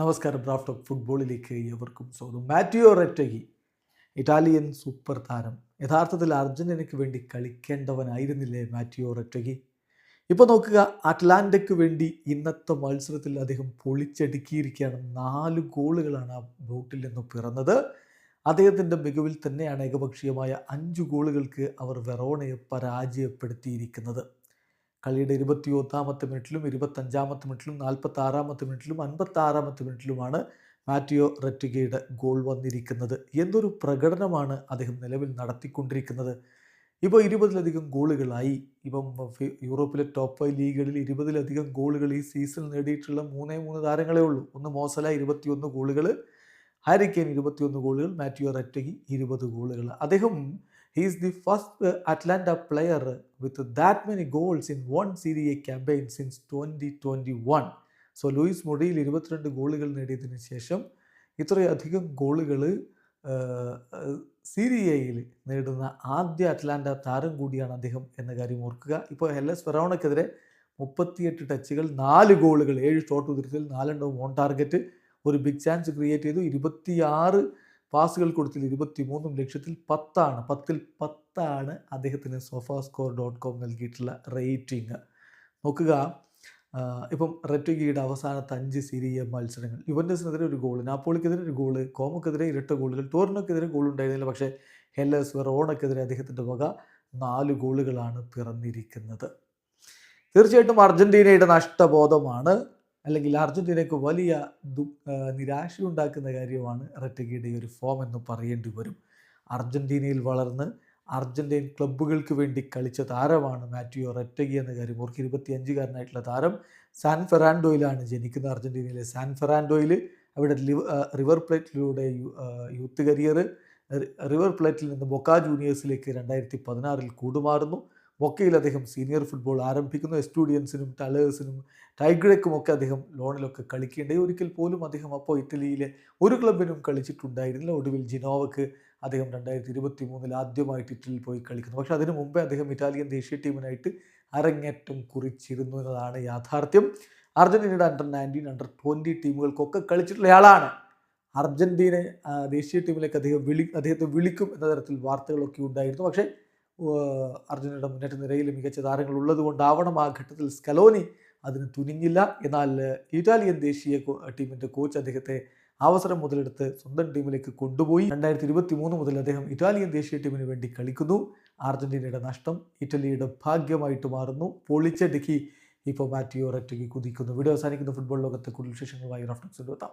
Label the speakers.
Speaker 1: നമസ്കാരം draft of ഫുട്ബോളിലേക്ക് ഏവർക്കും സ്വാഗതം. മാറ്റിയോ റെറ്റഗി ഇറ്റാലിയൻ സൂപ്പർ താരം. യഥാർത്ഥത്തിൽ അർജന്റീനയ്ക്ക് വേണ്ടി കളിക്കേണ്ടവനായിരുന്നില്ലേ മാറ്റിയോ റെറ്റഗി ഇപ്പോൾ നോക്കുക അറ്റ്ലാന്റയ്ക്ക് വേണ്ടി ഇന്നത്തെ മത്സരത്തിൽ അദ്ദേഹം പൊളിച്ചടുക്കിയിരിക്കുകയാണ്. നാല് ഗോളുകളാണ് ആ ബോട്ടിൽ നിന്ന് പിറന്നത്. അദ്ദേഹത്തിന്റെ മികവിൽ തന്നെയാണ് ഏകപക്ഷീയമായ അഞ്ച് ഗോളുകൾക്ക് അവർ വെറോണയെ പരാജയപ്പെടുത്തിയിരിക്കുന്നത്. കളിയുടെ ഇരുപത്തി ഒന്നാമത്തെ മിനിറ്റിലും ഇരുപത്തഞ്ചാമത്തെ മിനിറ്റിലും നാൽപ്പത്തി ആറാമത്തെ മിനിറ്റിലും അൻപത്തി ആറാമത്തെ മിനിറ്റിലുമാണ് മാറ്റിയോ റെറ്റിഗയുടെ ഗോൾ വന്നിരിക്കുന്നത്. എന്തൊരു പ്രകടനമാണ് അദ്ദേഹം നിലവിൽ നടത്തിക്കൊണ്ടിരിക്കുന്നത്. ഇപ്പോൾ ഇരുപതിലധികം ഗോളുകളായി. ഇപ്പം യൂറോപ്പിലെ ടോപ്പ് ഫൈവ് ലീഗുകളിൽ ഇരുപതിലധികം ഗോളുകൾ ഈ സീസൺ നേടിയിട്ടുള്ള മൂന്നേ മൂന്ന് താരങ്ങളേ ഉള്ളൂ. ഒന്ന് മോസല ഇരുപത്തിയൊന്ന് ഗോളുകൾ ഹാരിക്കെയിൻ ഇരുപത്തിയൊന്ന് ഗോളുകൾ മാറ്റിയോ റെറ്റഗി ഇരുപത് ഗോളുകൾ അദ്ദേഹം he's the first Atalanta player with that many goals in one Serie campaign since twenty twenty one so Luis മൊഡിയിൽ ഇരുപത്തിരണ്ട് ഗോളുകൾ നേടിയതിന് ശേഷം ഇത്രയധികം ഗോളുകൾ സീരിയയിൽ നേടുന്ന ആദ്യ അറ്റ്ലാന്റ താരം കൂടിയാണ് അദ്ദേഹം എന്ന കാര്യം ഓർക്കുക. ഇപ്പോൾ എൽ എസ് ഫെറോണക്കെതിരെ മുപ്പത്തിയെട്ട് ടച്ചുകൾ നാല് ഗോളുകൾ ഏഴ് ഷോട്ട് ഉതിരത്തിൽ നാലെണ്ണവും ഓൺ ടാർഗറ്റ് ഒരു ബിഗ് ചാൻസ് ക്രിയേറ്റ് ചെയ്തു. ഇരുപത്തിയാറ് പാസുകൾ കൊടുത്തിൽ ഇരുപത്തി മൂന്നും ലക്ഷത്തിൽ പത്താണ്. പത്തിൽ പത്താണ് അദ്ദേഹത്തിന് സോഫ സ്കോർ ഡോട്ട് കോം നൽകിയിട്ടുള്ള റേറ്റിംഗ് നോക്കുക. ഇപ്പം റെറ്റുഗിയുടെ അവസാനത്തെ അഞ്ച് സിരിയ മത്സരങ്ങൾ. യുവൻഡസിനെതിരെ ഒരു ഗോൾ നാപ്പോളിക്കെതിരെ ഒരു ഗോൾ കോമക്കെതിരെ ഇരട്ട ഗോളുകൾ ടോറിനോക്കെതിരെ ഗോൾ ഉണ്ടായിരുന്നില്ല. പക്ഷേ ഹെല്ലസ് വെറോണക്കെതിരെ അദ്ദേഹത്തിന്റെ വക നാല് ഗോളുകളാണ് പിറന്നിരിക്കുന്നത്. തീർച്ചയായിട്ടും അർജന്റീനയുടെ നഷ്ടബോധമാണ്. അല്ലെങ്കിൽ അർജന്റീനയ്ക്ക് വലിയ ദു നിരാശയുണ്ടാക്കുന്ന കാര്യമാണ് റെറ്റഗിയുടെ ഒരു ഫോം എന്ന് പറയേണ്ടി വരും. അർജന്റീനയിൽ വളർന്ന് അർജന്റീൻ ക്ലബ്ബുകൾക്ക് വേണ്ടി കളിച്ച താരമാണ് മാറ്റിയോ റെറ്റഗി എന്ന കാര്യം ഓർക്ക് ഇരുപത്തിയഞ്ചുകാരനായിട്ടുള്ള താരം സാൻ ഫെറാൻഡോയിലാണ് ജനിക്കുന്ന അർജന്റീനയിലെ സാൻ ഫെറാൻഡോയിൽ അവിടെ റിവർ പ്ലേറ്റിലൂടെ യൂത്ത് കരിയർ റിവർ പ്ലേറ്റിൽ നിന്ന് ബൊക്ക ജൂനിയേഴ്സിലേക്ക് രണ്ടായിരത്തി പതിനാറിൽ കൂടുമാറുന്നു. ബൊക്കയിൽ അദ്ദേഹം സീനിയർ ഫുട്ബോൾ ആരംഭിക്കുന്നു. എസ്റ്റുഡിയൻസിനും ടലേഴ്സിനും ടൈഗ്രേക്കുമൊക്കെ അദ്ദേഹം ലോണിലൊക്കെ കളിക്കേണ്ടത് ഒരിക്കൽ പോലും അദ്ദേഹം അപ്പോൾ ഇറ്റലിയിലെ ഒരു ക്ലബിനും കളിച്ചിട്ടുണ്ടായിരുന്നില്ല. ഒടുവിൽ ജിനോവക്ക് അദ്ദേഹം രണ്ടായിരത്തി ഇരുപത്തി മൂന്നിൽ ആദ്യമായിട്ട് ഇറ്റലിയിൽ പോയി കളിക്കുന്നു. പക്ഷേ അതിനു മുമ്പേ അദ്ദേഹം ഇറ്റാലിയൻ ദേശീയ ടീമിനായിട്ട് അരങ്ങേറ്റം കുറിച്ചിരുന്നു എന്നതാണ് യാഥാർത്ഥ്യം. അർജന്റീനയുടെ അണ്ടർ നയന്റീൻ അണ്ടർ ട്വന്റി ടീമുകൾക്കൊക്കെ കളിച്ചിട്ടുള്ള ആളാണ്. അർജന്റീന ദേശീയ ടീമിലേക്ക് അദ്ദേഹം വിളി അദ്ദേഹത്തെ വിളിക്കും എന്ന തരത്തിൽ വാർത്തകളൊക്കെ ഉണ്ടായിരുന്നു. പക്ഷേ ഏഹ്, അർജന്റീനയുടെ മുന്നേറ്റ നിരയിൽ മികച്ച താരങ്ങൾ ഉള്ളതുകൊണ്ടാവണം ആ ഘട്ടത്തിൽ സ്കലോനി അതിന് തുനിഞ്ഞില്ല. എന്നാൽ ഇറ്റാലിയൻ ദേശീയ ടീമിന്റെ കോച്ച് അദ്ദേഹത്തെ അവസരം മുതലെടുത്ത് സ്വന്തം ടീമിലേക്ക് കൊണ്ടുപോയി. രണ്ടായിരത്തി ഇരുപത്തി മൂന്ന് മുതൽ അദ്ദേഹം ഇറ്റാലിയൻ ദേശീയ ടീമിന് വേണ്ടി കളിക്കുന്നു. അർജന്റീനയുടെ നഷ്ടം ഇറ്റലിയുടെ ഭാഗ്യമായിട്ട് മാറുന്നു. പൊളിച്ചടുക്കി ഇപ്പോൾ മാറ്റിയോ റെറ്റയ്ക്ക് കുതിക്കുന്നു. വീഡിയോ അവസാനിക്കുന്ന. ഫുട്ബോൾ ലോകത്തെ കൂടുതൽ വിശേഷങ്ങളുമായി റഫറൻസ് എത്താം